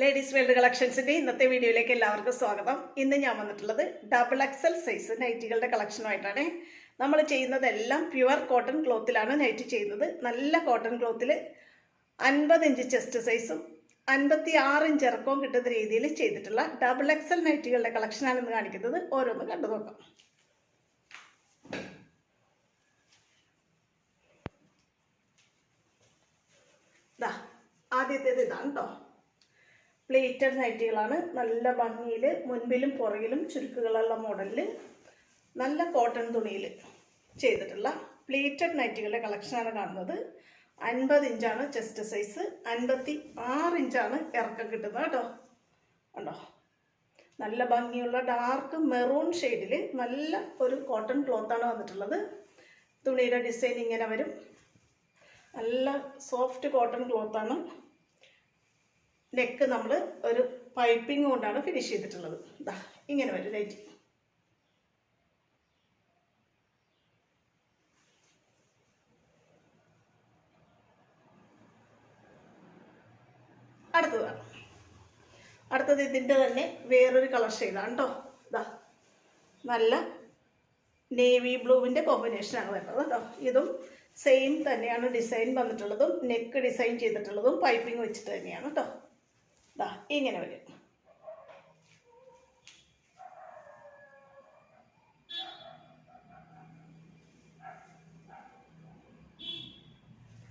Ladies world കളക്ഷൻസിന്റെ ഇന്നത്തെ വീഡിയോയിലേക്ക് എല്ലാവർക്കും സ്വാഗതം. ഇന്ന് ഞാൻ വന്നിട്ടുള്ളത് ഡബിൾ എക്സൽ സൈസ് നൈറ്റികളുടെ കളക്ഷനുമായിട്ടാണ് നമ്മൾ ചെയ്യുന്നതെല്ലാം പ്യുവർ കോട്ടൺ ക്ലോത്തിലാണ് നൈറ്റ് ചെയ്യുന്നത്. നല്ല കോട്ടൺ ക്ലോത്തിൽ അൻപത് ഇഞ്ച് ചെസ്റ്റ് സൈസും അൻപത്തി ആറ് ഇഞ്ച് ഇറക്കവും കിട്ടുന്ന രീതിയിൽ ചെയ്തിട്ടുള്ള ഡബിൾ എക്സൽ നൈറ്റികളുടെ കളക്ഷനാണ് ഇന്ന് കാണിക്കുന്നത്. ഓരോന്ന് കണ്ടു നോക്കാം. ആദ്യത്തേത് ഇതാണ് കേട്ടോ പ്ലേറ്റഡ് നൈറ്റികളാണ്. നല്ല ഭംഗിയിൽ മുൻപിലും പുറകിലും ചുരുക്കുകളുള്ള മോഡലിൽ നല്ല കോട്ടൺ തുണിയിൽ ചെയ്തിട്ടുള്ള പ്ലേറ്റഡ് നൈറ്റികളുടെ കളക്ഷനാണ് കാണുന്നത്. അൻപത് ഇഞ്ചാണ് ചെസ്റ്റ് സൈസ്. അൻപത്തി ആറ് ഇഞ്ചാണ് ഇറക്കം കിട്ടുന്നത് കേട്ടോ. ഉണ്ടോ നല്ല ഭംഗിയുള്ള ഡാർക്ക് മെറൂൺ ഷെയ്ഡിൽ നല്ല ഒരു കോട്ടൺ ക്ലോത്താണ് വന്നിട്ടുള്ളത്. തുണിയുടെ ഡിസൈൻ ഇങ്ങനെ വരും. നല്ല സോഫ്റ്റ് കോട്ടൺ ക്ലോത്താണ് നെക്ക് നമ്മൾ ഒരു പൈപ്പിംഗ് കൊണ്ടാണ് ഫിനിഷ് ചെയ്തിട്ടുള്ളത്. ഇതാ ഇങ്ങനെ വരും ലൈറ്റ് അടുത്തത് അടുത്തത് ഇതിന്റെ തന്നെ വേറൊരു കളർ ഷെയ്ഡാണ് കേട്ടോ ഇതാ നല്ല നേവി ബ്ലൂവിന്റെ കോമ്പിനേഷനാണ് വരുന്നത് കേട്ടോ ഇതും സെയിം തന്നെയാണ് ഡിസൈൻ വന്നിട്ടുള്ളതും നെക്ക് ഡിസൈൻ ചെയ്തിട്ടുള്ളതും പൈപ്പിംഗ് വെച്ചിട്ട് തന്നെയാണ് കേട്ടോ ദാ ഇങ്ങനെ വരും.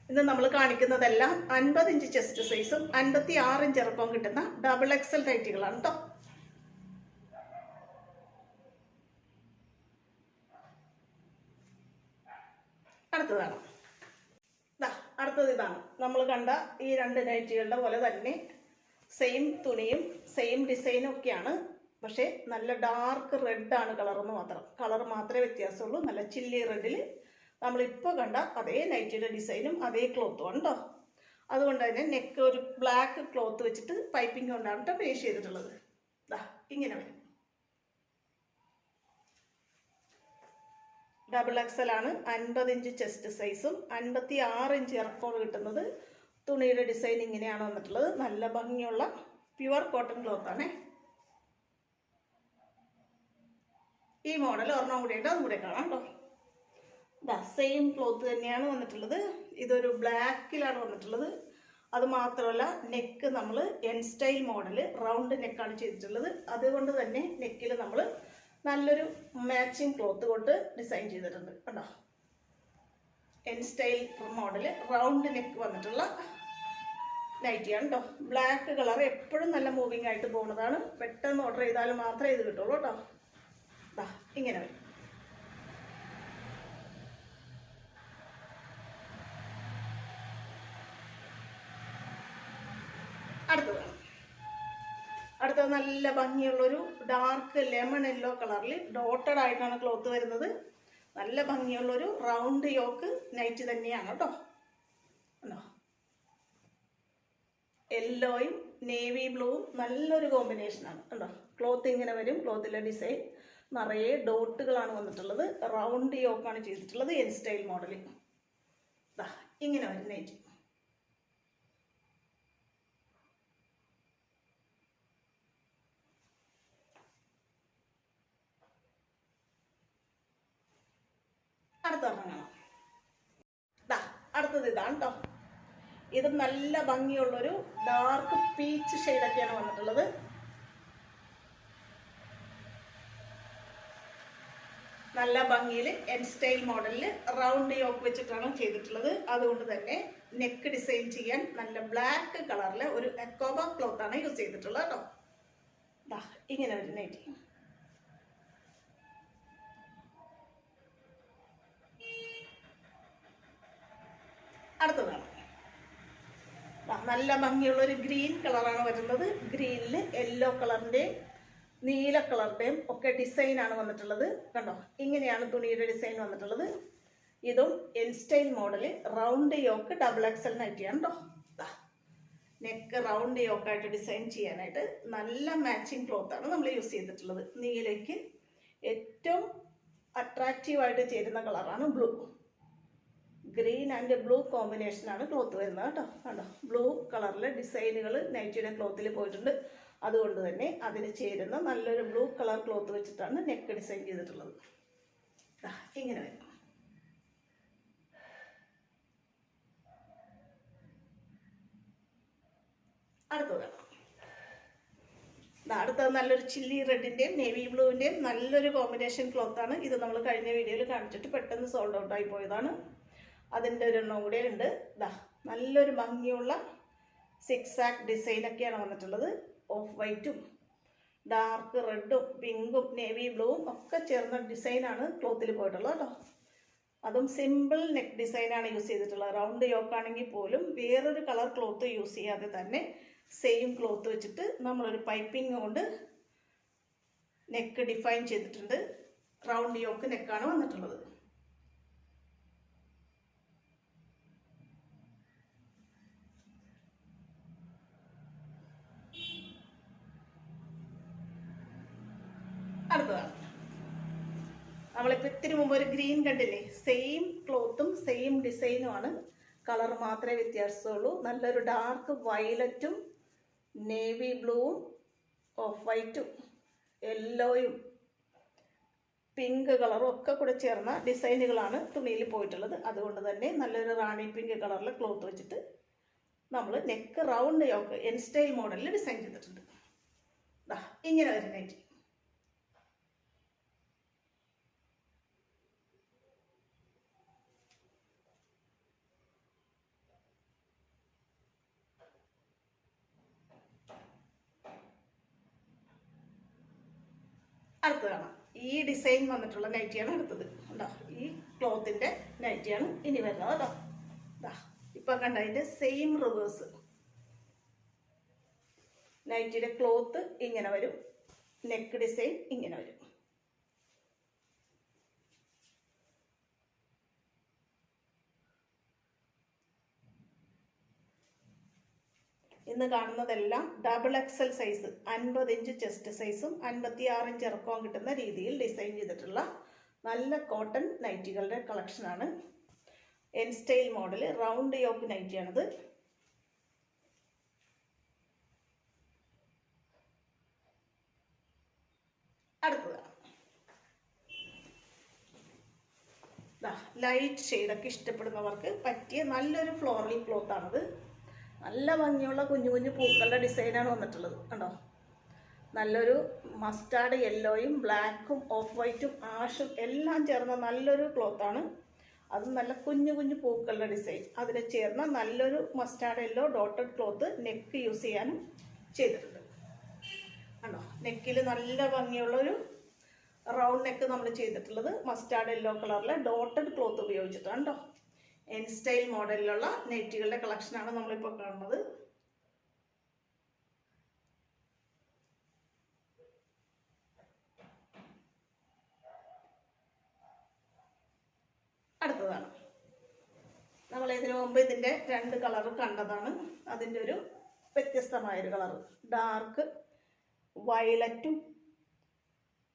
ഇന്ന് നമ്മൾ കാണിക്കുന്നതെല്ലാം അൻപത് ഇഞ്ച് ചെസ്റ്റ് സൈസും അൻപത്തി ആറ് ഇഞ്ച് ഇറക്കവും കിട്ടുന്ന ഡബിൾ എക്സൽ ടൈറ്റുകളാണ് കേട്ടോ അടുത്തതാണ് അടുത്തത് ഇതാണ്. നമ്മൾ കണ്ട ഈ രണ്ട് നൈറ്റികളുടെ പോലെ തന്നെ സെയിം തുണിയും സെയിം ഡിസൈനും ഒക്കെയാണ്. പക്ഷേ നല്ല ഡാർക്ക് റെഡാണ് കളറെന്ന് മാത്രം. കളർ മാത്രമേ വ്യത്യാസമുള്ളൂ. നല്ല ചില്ലി റെഡിൽ നമ്മളിപ്പോൾ കണ്ട അതേ നൈറ്റിയുടെ ഡിസൈനും അതേ ക്ലോത്തും ഉണ്ടോ അതുകൊണ്ട് തന്നെ നെക്ക് ഒരു ബ്ലാക്ക് ക്ലോത്ത് വെച്ചിട്ട് പൈപ്പിംഗ് കൊണ്ടാണ് കേട്ടോ ഫേസ് ചെയ്തിട്ടുള്ളത്. ദാ ഇങ്ങനെ വരും. ഡബിൾ എക്സൽ ആണ് അൻപത് ഇഞ്ച് ചെസ്റ്റ് സൈസും അൻപത്തി ആറ് ഇഞ്ച് ഇറക്കോട് കിട്ടുന്നത്. തുണിയുടെ ഡിസൈൻ ഇങ്ങനെയാണ് വന്നിട്ടുള്ളത്. നല്ല ഭംഗിയുള്ള പ്യുവർ കോട്ടൺ ക്ലോത്ത് ആണേ. ഈ മോഡൽ ഒരെണ്ണം കൂടെ ഉണ്ട്. അതും കൂടെ കാണാം കേട്ടോ. സെയിം ക്ലോത്ത് തന്നെയാണ് വന്നിട്ടുള്ളത്. ഇതൊരു ബ്ലാക്കിലാണ് വന്നിട്ടുള്ളത്. അത് മാത്രമല്ല നെക്ക് നമ്മൾ എൻ സ്റ്റൈൽ മോഡൽ റൗണ്ട് നെക്കാണ് ചെയ്തിട്ടുള്ളത്. അതുകൊണ്ട് തന്നെ നെക്കിൽ നമ്മൾ നല്ലൊരു മാച്ചിങ് ക്ലോത്ത് കൊണ്ട് ഡിസൈൻ ചെയ്തിട്ടുണ്ട്. കണ്ടോ? N style model round neck വന്നിട്ടുള്ള നൈറ്റിയാണ് കേട്ടോ ബ്ലാക്ക് കളർ എപ്പോഴും നല്ല മൂവിങ് ആയിട്ട് പോകുന്നതാണ് പെട്ടെന്ന് ഓർഡർ ചെയ്താൽ മാത്രമേ ഇത് കിട്ടുള്ളൂ കേട്ടോ. ദാ ഇങ്ങനെ വരും. അടുത്തതാണ് അടുത്തത് നല്ല ഭംഗിയുള്ളൊരു ഡാർക്ക് ലെമൺ യെല്ലോ കളറിൽ ഡോട്ടഡ് ആയിട്ടാണ് ക്ലോത്ത് വരുന്നത്. നല്ല ഭംഗിയുള്ളൊരു റൗണ്ട് യോക്ക് നൈറ്റ് തന്നെയാണ് കേട്ടോ. കണ്ടോ? യെല്ലോയും നേവി ബ്ലൂവും നല്ലൊരു കോമ്പിനേഷൻ ആണ്. കണ്ടോ? ക്ലോത്ത് ഇങ്ങനെ വരും. ക്ലോത്തിലെ ഡിസൈൻ നിറയെ ഡോട്ടുകളാണ് വന്നിട്ടുള്ളത്. റൗണ്ട് യോക്കാണ് ചെയ്തിട്ടുള്ളത് എൻ സ്റ്റൈൽ മോഡലിൽ ഇങ്ങനെ വരും കാണാം. ദാ അടുത്തത് ഇതാണ് കേട്ടോ ഇത് നല്ല ഭംഗിയുള്ളൊരു ഡാർക്ക് പീച്ച് ഷെയ്ഡൊക്കെയാണ് വന്നിട്ടുള്ളത്. നല്ല ഭംഗിയിൽ എൻ സ്റ്റൈൽ മോഡലിൽ റൗണ്ട് യോക്ക് വെച്ചിട്ടാണ് ചെയ്തിട്ടുള്ളത്. അതുകൊണ്ട് തന്നെ നെക്ക് ഡിസൈൻ ചെയ്യാൻ നല്ല ബ്ലാക്ക് കളറിൽ ഒരു എക്കോബ ക്ലോത്ത് ആണ് യൂസ് ചെയ്തിട്ടുള്ളത് കേട്ടോ. ദാ ഇങ്ങനെ ഒരു നൈറ്റി അടുത്തതാണ് ദാ നല്ല ഭംഗിയുള്ള ഒരു ഗ്രീൻ കളറാണ് വരുന്നത്. ഗ്രീനിൽ യെല്ലോ കളറിന്റെയും നീല കളറിന്റെയും ഒക്കെ ഡിസൈനാണ് വന്നിട്ടുള്ളത്. കണ്ടോ? ഇങ്ങനെയാണ് തുണിയുടെ ഡിസൈൻ വന്നിട്ടുള്ളത്. ഇതും N style model round yoke double XL നൈറ്റിയാണ് കേട്ടോ നെക്ക് റൗണ്ട് യോക്കായിട്ട് ഡിസൈൻ ചെയ്യാനായിട്ട് നല്ല മാച്ചിങ് ക്ലോത്താണ് നമ്മൾ യൂസ് ചെയ്തിട്ടുള്ളത്. നീലയ്ക്ക് ഏറ്റവും അട്രാക്റ്റീവായിട്ട് ചേരുന്ന കളറാണ് ബ്ലൂ ഗ്രീൻ ആൻഡ് ബ്ലൂ കോമ്പിനേഷനാണ് ക്ലോത്ത് വരുന്നത് കേട്ടോ. കണ്ടോ? ബ്ലൂ കളറിലെ ഡിസൈനുകൾ നൈറ്റിയുടെ ക്ലോത്തിൽ പോയിട്ടുണ്ട്. അതുകൊണ്ട് തന്നെ അതിന് ചേരുന്ന നല്ലൊരു ബ്ലൂ കളർ ക്ലോത്ത് വെച്ചിട്ടാണ് നെക്ക് ഡിസൈൻ ചെയ്തിട്ടുള്ളത്. ഇങ്ങനെ വരും. അടുത്തത് അടുത്തത് നല്ലൊരു ചില്ലി റെഡിന്റെയും നേവി ബ്ലൂവിന്റെയും നല്ലൊരു കോമ്പിനേഷൻ ക്ലോത്താണ്. ഇത് നമ്മൾ കഴിഞ്ഞ വീഡിയോയിൽ കാണിച്ചിട്ട് പെട്ടെന്ന് സോൾഡ് ഔട്ട് ആയി പോയതാണ്. അതിന്റെ ഒരു എണ്ണം കൂടെ ഉണ്ട്. ഇതാ നല്ലൊരു ഭംഗിയുള്ള സിക്സ് ആക്ക് ഡിസൈനൊക്കെയാണ് വന്നിട്ടുള്ളത്. ഓഫ് വൈറ്റും ഡാർക്ക് റെഡും പിങ്കും നേവി ബ്ലൂവും ഒക്കെ ചേർന്ന ഡിസൈനാണ് ക്ലോത്തിൽ പോയിട്ടുള്ളത് കേട്ടോ. അതും സിമ്പിൾ നെക്ക് ഡിസൈനാണ് യൂസ് ചെയ്തിട്ടുള്ളത്. റൗണ്ട് യോക്കാണെങ്കിൽ പോലും വേറൊരു കളർ ക്ലോത്ത് യൂസ് ചെയ്യാതെ തന്നെ സെയിം ക്ലോത്ത് വെച്ചിട്ട് നമ്മളൊരു പൈപ്പിംഗ് കൊണ്ട് നെക്ക് ഡിഫൈൻ ചെയ്തിട്ടുണ്ട്. റൗണ്ട് യോക്ക് നെക്കാണ് വന്നിട്ടുള്ളത് അടുത്തതാണ് നമ്മളിപ്പോൾ ഇത്തിരി മുമ്പ് ഒരു ഗ്രീൻ കണ്ടില്ലേ? സെയിം ക്ലോത്തും സെയിം ഡിസൈനുമാണ് കളർ മാത്രമേ വ്യത്യാസമുള്ളൂ. നല്ലൊരു ഡാർക്ക് വയലറ്റും നേവി ബ്ലൂവും ഓഫ് വൈറ്റും യെല്ലോയും പിങ്ക് കളറും ഒക്കെ കൂടെ ചേർന്ന ഡിസൈനുകളാണ് തുണിയിൽ പോയിട്ടുള്ളത്. അതുകൊണ്ട് തന്നെ നല്ലൊരു റാണി പിങ്ക് കളറിലെ ക്ലോത്ത് വെച്ചിട്ട് നമ്മൾ neck round yoke N style മോഡലിൽ ഡിസൈൻ ചെയ്തിട്ടുണ്ട്. ഇങ്ങനെ വരുന്നതായിട്ട്. അടുത്ത് കാണാം. ഈ ഡിസൈൻ വന്നിട്ടുള്ള നൈറ്റിയാണ് അടുത്തത്. ഉണ്ടോ ഈ ക്ലോത്തിന്റെ നൈറ്റിയാണ് ഇനി വരുന്നത് കേട്ടോ. ദാ ഇപ്പം കണ്ട അതിന്റെ സെയിം റിവേഴ്സ് നൈറ്റിയുടെ ക്ലോത്ത് ഇങ്ങനെ വരും. നെക്ക് ഡിസൈൻ ഇങ്ങനെ വരും. ഇന്ന് കാണുന്നതെല്ലാം ഡബിൾ എക്സൽ സൈസ് അൻപത് ഇഞ്ച് ചെസ്റ്റ് സൈസും അൻപത്തി ആറ് ഇഞ്ച് ഇറക്കവും കിട്ടുന്ന രീതിയിൽ ഡിസൈൻ ചെയ്തിട്ടുള്ള നല്ല കോട്ടൺ നൈറ്റികളുടെ കളക്ഷനാണ് N style model round yoke നൈറ്റിയാണിത് അടുത്തത്. ലൈറ്റ് ഷെയ്ഡൊക്കെ ഇഷ്ടപ്പെടുന്നവർക്ക് പറ്റിയ നല്ലൊരു ഫ്ലോറൽ ക്ലോത്ത് ആണിത്. നല്ല ഭംഗിയുള്ള കുഞ്ഞു കുഞ്ഞു പൂക്കളുടെ ഡിസൈനാണ് വന്നിട്ടുള്ളത് കണ്ടോ? നല്ലൊരു മസ്റ്റാർഡ് യെല്ലോയും ബ്ലാക്കും ഓഫ് വൈറ്റും ആഷും എല്ലാം ചേർന്ന നല്ലൊരു ക്ലോത്താണ് അതും നല്ല കുഞ്ഞു കുഞ്ഞു പൂക്കളുടെ ഡിസൈൻ അതിന് ചേർന്ന നല്ലൊരു mustard yellow dotted cloth neck use ചെയ്യാനും ചെയ്തിട്ടുണ്ട്. കണ്ടോ? നെക്കിൽ നല്ല ഭംഗിയുള്ളൊരു റൗണ്ട് നെക്ക് നമ്മൾ ചെയ്തിട്ടുള്ളത് മസ്റ്റാർഡ് യെല്ലോ കളറിലെ ഡോട്ടഡ് ക്ലോത്ത് ഉപയോഗിച്ചിട്ടാണ് കേട്ടോ എൻ സ്റ്റൈൽ മോഡലിലുള്ള നെറ്റുകളുടെ കളക്ഷനാണ് നമ്മളിപ്പോൾ കാണുന്നത്. അടുത്തതാണ്. നമ്മൾ ഇതിനു മുമ്പ് ഇതിന്റെ രണ്ട് കളർ കണ്ടതാണ്. അതിന്റെ ഒരു വ്യത്യസ്തമായൊരു കളർ ഡാർക്ക് വയലറ്റും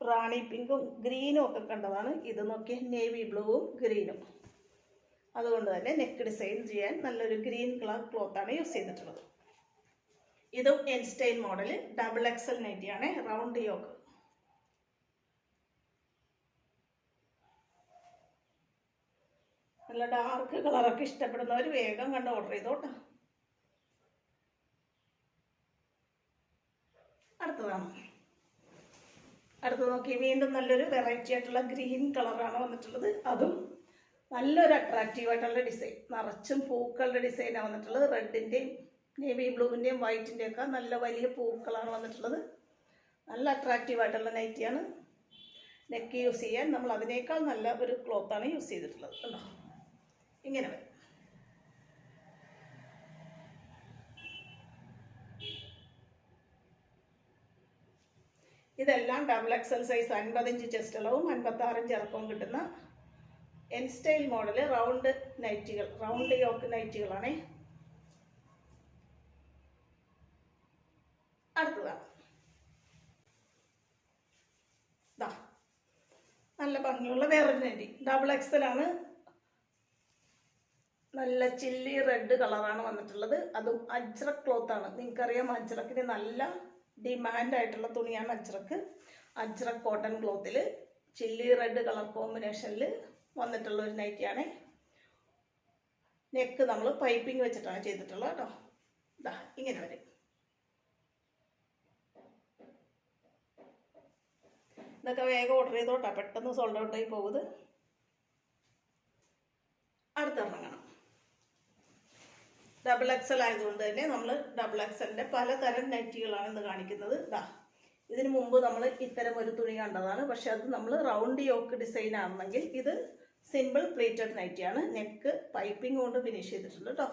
റാണി പിങ്കും ഗ്രീനും ഒക്കെ കണ്ടതാണ്. ഇത് നോക്കി നേവി ബ്ലൂവും ഗ്രീനും അതുകൊണ്ട് തന്നെ നെക്ക് ഡിസൈൻ ചെയ്യാൻ നല്ലൊരു ഗ്രീൻ കളർ ക്ലോത്താണ് യൂസ് ചെയ്തിട്ടുള്ളത്. ഇതും N style model double XL നൈറ്റിയാണ് round yoke നല്ല ഡാർക്ക് കളറൊക്കെ ഇഷ്ടപ്പെടുന്നവർ വേഗം കണ്ട് ഓർഡർ ചെയ്തോട്ടോ. അടുത്തതാണ് അടുത്ത് നോക്കി വീണ്ടും നല്ലൊരു വെറൈറ്റി ആയിട്ടുള്ള ഗ്രീൻ കളറാണ് വന്നിട്ടുള്ളത്. അതും നല്ലൊരു അട്രാക്റ്റീവ് ആയിട്ടുള്ള ഡിസൈൻ നിറച്ചും പൂക്കളുടെ ഡിസൈനാണ് വന്നിട്ടുള്ളത്. റെഡിന്റെയും നേവി ബ്ലൂവിന്റെയും വൈറ്റിന്റെയും ഒക്കെ നല്ല വലിയ പൂക്കളാണ് വന്നിട്ടുള്ളത്. നല്ല അട്രാക്റ്റീവ് ആയിട്ടുള്ള നൈറ്റിയാണ് നെക്ക് യൂസ് ചെയ്യാൻ നമ്മൾ അതിനേക്കാൾ നല്ല ഒരു ക്ലോത്താണ് യൂസ് ചെയ്തിട്ടുള്ളത് കണ്ടോ? ഇങ്ങനെ വരും. ഇതെല്ലാം ഡബിൾ എക്സൽ സൈസ് അൻപതിഞ്ച് ചെസ്റ്റ് അളവും അൻപത്താറിഞ്ച് ഇറക്കവും കിട്ടുന്ന എൻ സ്റ്റൈൽ മോഡൽ റൗണ്ട് നൈറ്റികൾ റൗണ്ട് യോക്ക് നൈറ്റികളാണേ അടുത്തതാണ് നല്ല ഭംഗിയുള്ള വേറൊരു നൈറ്റി ഡബിൾ എക്സൽ ആണ്. നല്ല ചില്ലി റെഡ് കളറാണ് വന്നിട്ടുള്ളത്. അതും അജ്രക് ആണ്. നിങ്ങൾക്കറിയാം അജ്രക്കിന് നല്ല ഡിമാൻഡ് ആയിട്ടുള്ള തുണിയാണ് അജ്രക്ക് അജ്രക് കോട്ടൺ ക്ലോത്തിൽ ചില്ലി റെഡ് കളർ കോമ്പിനേഷനിൽ വന്നിട്ടുള്ള ഒരു നൈറ്റിയാണ്. നെക്ക് നമ്മൾ പൈപ്പിംഗ് വെച്ചിട്ടാണ് ചെയ്തിട്ടുള്ളത് കേട്ടോ. ഇതാ ഇങ്ങനെ വരും. ഇതൊക്കെ വേഗം ഓർഡർ ചെയ്തോട്ടാ. പെട്ടെന്ന് സോൾഡ് ഔട്ടായി പോകുന്നത്. അടുത്തിറങ്ങണം. ഡബിൾ എക്സൽ ആയതുകൊണ്ട് തന്നെ നമ്മൾ ഡബിൾ എക്സലിന്റെ പലതരം നൈറ്റികളാണ് ഇന്ന് കാണിക്കുന്നത്. ഇതാ ഇതിനു മുമ്പ് നമ്മൾ ഇത്തരം ഒരു തുണി കണ്ടതാണ്. പക്ഷെ അത് നമ്മൾ റൗണ്ട് യോക്ക് ഡിസൈൻ ആണെങ്കിൽ ഇത് സിമ്പിൾ പ്ലേറ്റഡ് നൈറ്റിയാണ് നെക്ക് പൈപ്പിംഗ് കൊണ്ട് ഫിനിഷ് ചെയ്തിട്ടുണ്ട് കേട്ടോ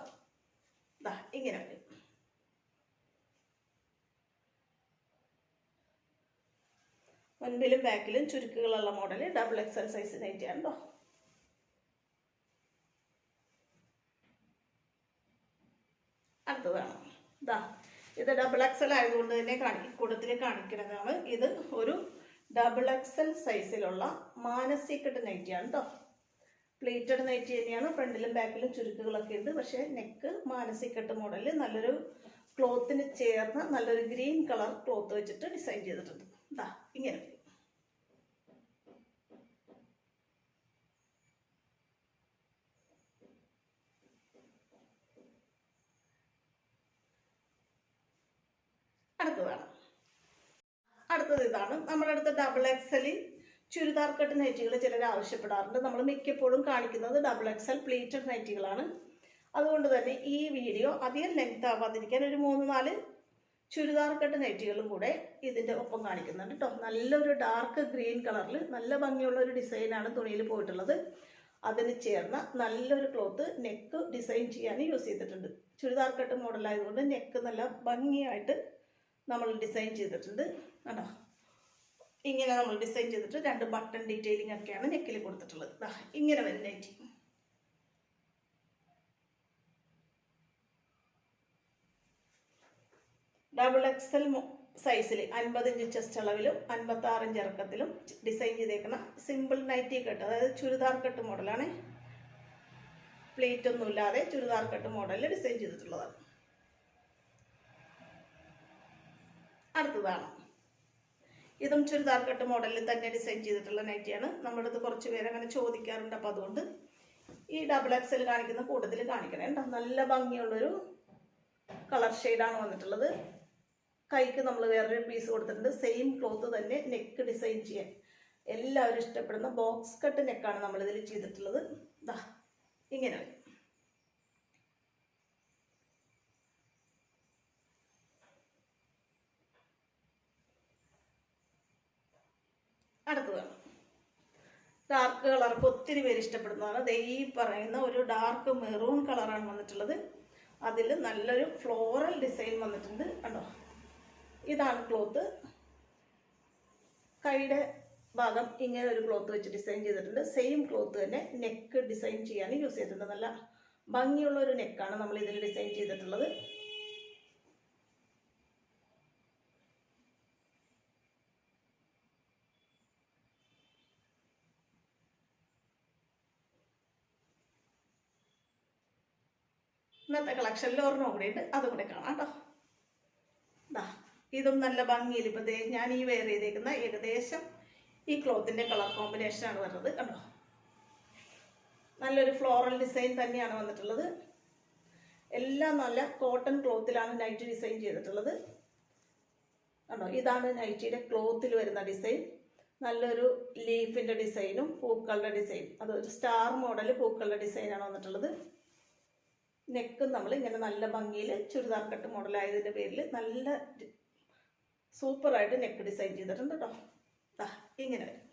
ഇതാ ഇങ്ങനെ വരും. മുൻപിലും ബാക്കിലും ചുരുക്കുകളുള്ള മോഡൽ ഡബിൾ എക്സൽ സൈസ് നൈറ്റിയാണ് കേട്ടോ അടുത്തതാണ് ഇതാ ഇത് ഡബിൾ എക്സൽ ആയതുകൊണ്ട് തന്നെ കാണി കൂട്ടത്തിൽ കാണിക്കുന്നതാണ്. ഇത് ഒരു ഡബിൾ എക്സൽ സൈസിലുള്ള മാനസികട്ട് നൈറ്റിയാണ് കേട്ടോ പ്ലേറ്റഡ് നൈറ്റി തന്നെയാണ്. ഫ്രണ്ടിലും ബാക്കിലും ചുരുക്കുകളൊക്കെ ഉണ്ട്. പക്ഷേ നെക്ക് മാനസികട്ട് മോഡലിൽ നല്ലൊരു ക്ലോത്തിന് ചേർന്ന നല്ലൊരു ഗ്രീൻ കളർ ക്ലോത്ത് വെച്ചിട്ട് ഡിസൈൻ ചെയ്തിട്ടുണ്ട്. ഇതാ ഇങ്ങനെ. അടുത്തതാണ്. അടുത്തത് ഇതാണ്. നമ്മുടെ അടുത്ത് ഡബിൾ എക്സലിൽ ചുരിദാർ കട്ട് നൈറ്റികൾ ചിലർ ആവശ്യപ്പെടാറുണ്ട്. നമ്മൾ മിക്കപ്പോഴും കാണിക്കുന്നത് ഡബിൾ എക്സൽ പ്ലേറ്റഡ് നൈറ്റികളാണ്. അതുകൊണ്ട് തന്നെ ഈ വീഡിയോ അധികം ലെങ്ത് ആവാതിരിക്കാൻ ഒരു മൂന്ന് നാല് ചുരിദാർ കട്ട് നൈറ്റികളും കൂടെ ഇതിന്റെ ഒപ്പം കാണിക്കുന്നുണ്ട് കേട്ടോ നല്ലൊരു ഡാർക്ക് ഗ്രീൻ കളറിൽ നല്ല ഭംഗിയുള്ള ഒരു ഡിസൈനാണ് തുണിയിൽ പോയിട്ടുള്ളത്. അതിന് ചേർന്ന നല്ലൊരു ക്ലോത്ത് നെക്ക് ഡിസൈൻ ചെയ്യാൻ യൂസ് ചെയ്തിട്ടുണ്ട്. ചുരിദാർ കട്ട് മോഡലായതുകൊണ്ട് നെക്ക് നല്ല ഭംഗിയായിട്ട് നമ്മൾ ഡിസൈൻ ചെയ്തിട്ടുണ്ട്. കണ്ടോ? ഇങ്ങനെ നമ്മൾ ഡിസൈൻ ചെയ്തിട്ട് രണ്ട് ബട്ടൺ ഡീറ്റെയിലിംഗ് ഒക്കെയാണ് നെക്കിൽ കൊടുത്തിട്ടുള്ളത്. ഇങ്ങനെ വരും ഡബിൾ എക്സൽ സൈസിൽ അൻപത് ഇഞ്ച് ചെസ്റ്റ് അളവിലും അൻപത്തി ആറ് ഇഞ്ച് ഇറക്കത്തിലും ഡിസൈൻ ചെയ്തേക്കുന്ന സിമ്പിൾ നൈറ്റി കട്ട് അതായത് ചുരിദാർ കട്ട് മോഡലാണ് പ്ലേറ്റ് ഒന്നും ഇല്ലാതെ ചുരിദാർ കട്ട് മോഡലിൽ ഡിസൈൻ ചെയ്തിട്ടുള്ളതാണ്. അടുത്തതാണ്. ഇതും ചുരിദാർ കട്ട് മോഡലിൽ തന്നെ ഡിസൈൻ ചെയ്തിട്ടുള്ള നൈറ്റിയാണ്. നമ്മുടെ അടുത്ത് കുറച്ച് പേര് അങ്ങനെ ചോദിക്കാറുണ്ട്. അപ്പോൾ അതുകൊണ്ട് ഈ ഡബിൾ എക്സൽ കാണിക്കുന്ന കൂട്ടത്തിൽ കാണിക്കണേ കേട്ടോ. നല്ല ഭംഗിയുള്ളൊരു കളർ ഷെയ്ഡാണ് വന്നിട്ടുള്ളത്. കൈക്ക് നമ്മൾ വേറൊരു പീസ് കൊടുത്തിട്ടുണ്ട്. സെയിം ക്ലോത്ത് തന്നെ നെക്ക് ഡിസൈൻ ചെയ്യാൻ. എല്ലാവരും ഇഷ്ടപ്പെടുന്ന ബോക്സ് കട്ട് നെക്കാണ് നമ്മൾ ഇതിൽ ചെയ്തിട്ടുള്ളത്. ദാ ഇങ്ങനെ വരും അടുത്തതാണ് ഡാർക്ക് കളർക്ക് ഒത്തിരി പേര് ഇഷ്ടപ്പെടുന്നതാണ്. ദേ ഈ പറയുന്ന ഒരു ഡാർക്ക് മെറൂൺ കളറാണ് വന്നിട്ടുള്ളത്. അതിൽ നല്ലൊരു ഫ്ലോറൽ ഡിസൈൻ വന്നിട്ടുണ്ട്. കണ്ടോ? ഇതാണ് ക്ലോത്ത് കൈയുടെ ഭാഗം ഇങ്ങനെ ഒരു ക്ലോത്ത് വെച്ച് ഡിസൈൻ ചെയ്തിട്ടുണ്ട്. സെയിം ക്ലോത്ത് തന്നെ നെക്ക് ഡിസൈൻ ചെയ്യാൻ യൂസ് ചെയ്തിട്ടുണ്ട്. നല്ല ഭംഗിയുള്ള ഒരു നെക്കാണ് നമ്മൾ ഇതിൽ ഡിസൈൻ ചെയ്തിട്ടുള്ളത്. ഇന്നത്തെ കളക്ഷനിൽ ഒരെണ്ണം കൂടെ ഉണ്ട്. അതും കൂടെ കാണാം കേട്ടോ. ദാ ഇതും നല്ല ഭംഗിയിൽ ഇപ്പൊ ഞാൻ ഈ വെയർ ചെയ്തേക്കുന്ന ഏകദേശം ഈ ക്ലോത്തിന്റെ കളർ കോമ്പിനേഷൻ ആണ് വരുന്നത് കണ്ടോ? നല്ലൊരു ഫ്ലോറൽ ഡിസൈൻ തന്നെയാണ് വന്നിട്ടുള്ളത്. എല്ലാം നല്ല കോട്ടൺ ക്ലോത്തിലാണ് നൈറ്റ് ഡിസൈൻ ചെയ്തിട്ടുള്ളത്. കണ്ടോ? ഇതാണ് നൈറ്റിയുടെ ക്ലോത്തിൽ വരുന്ന ഡിസൈൻ നല്ലൊരു ലീഫിന്റെ ഡിസൈനും പൂക്കളുടെ ഡിസൈൻ അതൊരു സ്റ്റാർ മോഡൽ പൂക്കളുടെ ഡിസൈനാണ് വന്നിട്ടുള്ളത്. നെക്കും നമ്മൾ ഇങ്ങനെ നല്ല ഭംഗിയിൽ ചുരിദാർ കട്ട് മോഡലായതിന്റെ പേരിൽ നല്ല സൂപ്പറായിട്ട് നെക്ക് ഡിസൈൻ ചെയ്തിട്ടുണ്ട് കേട്ടോ ഇങ്ങനെ വരും.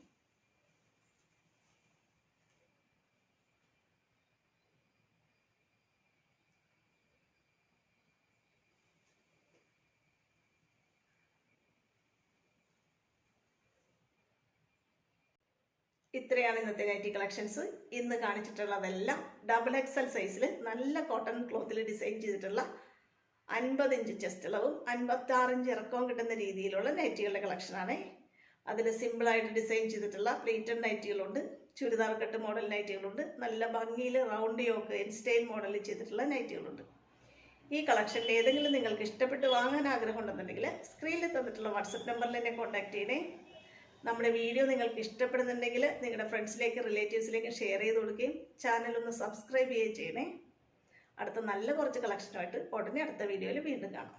ഇത്രയാണ് ഇന്നത്തെ നൈറ്റി കളക്ഷൻസ് ഇന്ന് കാണിച്ചിട്ടുള്ളതെല്ലാം ഡബിൾ എക്സൽ സൈസിൽ നല്ല കോട്ടൺ ക്ലോത്തിൽ ഡിസൈൻ ചെയ്തിട്ടുള്ള അൻപത് ഇഞ്ച് ചെസ്റ്റ് അളവും അൻപത്തി ആറ് ഇഞ്ച് ഇറക്കവും കിട്ടുന്ന രീതിയിലുള്ള നൈറ്റികളുടെ കളക്ഷനാണ് അതിൽ സിമ്പിളായിട്ട് ഡിസൈൻ ചെയ്തിട്ടുള്ള പ്ലേറ്റഡ് നൈറ്റികളുണ്ട് ചുരിദാർ കട്ട് മോഡൽ നൈറ്റികളുണ്ട് നല്ല ഭംഗിയിൽ റൗണ്ട് യോക്ക് എൻ സ്റ്റൈൽ മോഡലിൽ ചെയ്തിട്ടുള്ള നൈറ്റികളുണ്ട് ഈ കളക്ഷനിൽ ഏതെങ്കിലും നിങ്ങൾക്ക് ഇഷ്ടപ്പെട്ട് വാങ്ങാൻ ആഗ്രഹം ഉണ്ടെന്നുണ്ടെങ്കിൽ സ്ക്രീനിൽ തന്നിട്ടുള്ള വാട്സപ്പ് നമ്പറിൽ എന്നെ കോൺടാക്ട് ചെയ്യണേ. നമ്മുടെ വീഡിയോ നിങ്ങൾക്ക് ഇഷ്ടപ്പെടുന്നുണ്ടെങ്കിൽ നിങ്ങളുടെ ഫ്രണ്ട്സിലേക്ക് റിലേറ്റീവ്സിലേക്ക് ഷെയർ ചെയ്ത് കൊടുക്കുകയും ചാനൽ ഒന്ന് സബ്സ്ക്രൈബ് ചെയ്യുകയും ചെയ്യണേ. അടുത്ത നല്ല കുറച്ച് കളക്ഷനുമായിട്ട് ഉടനെ അടുത്ത വീഡിയോയിൽ വീണ്ടും കാണാം.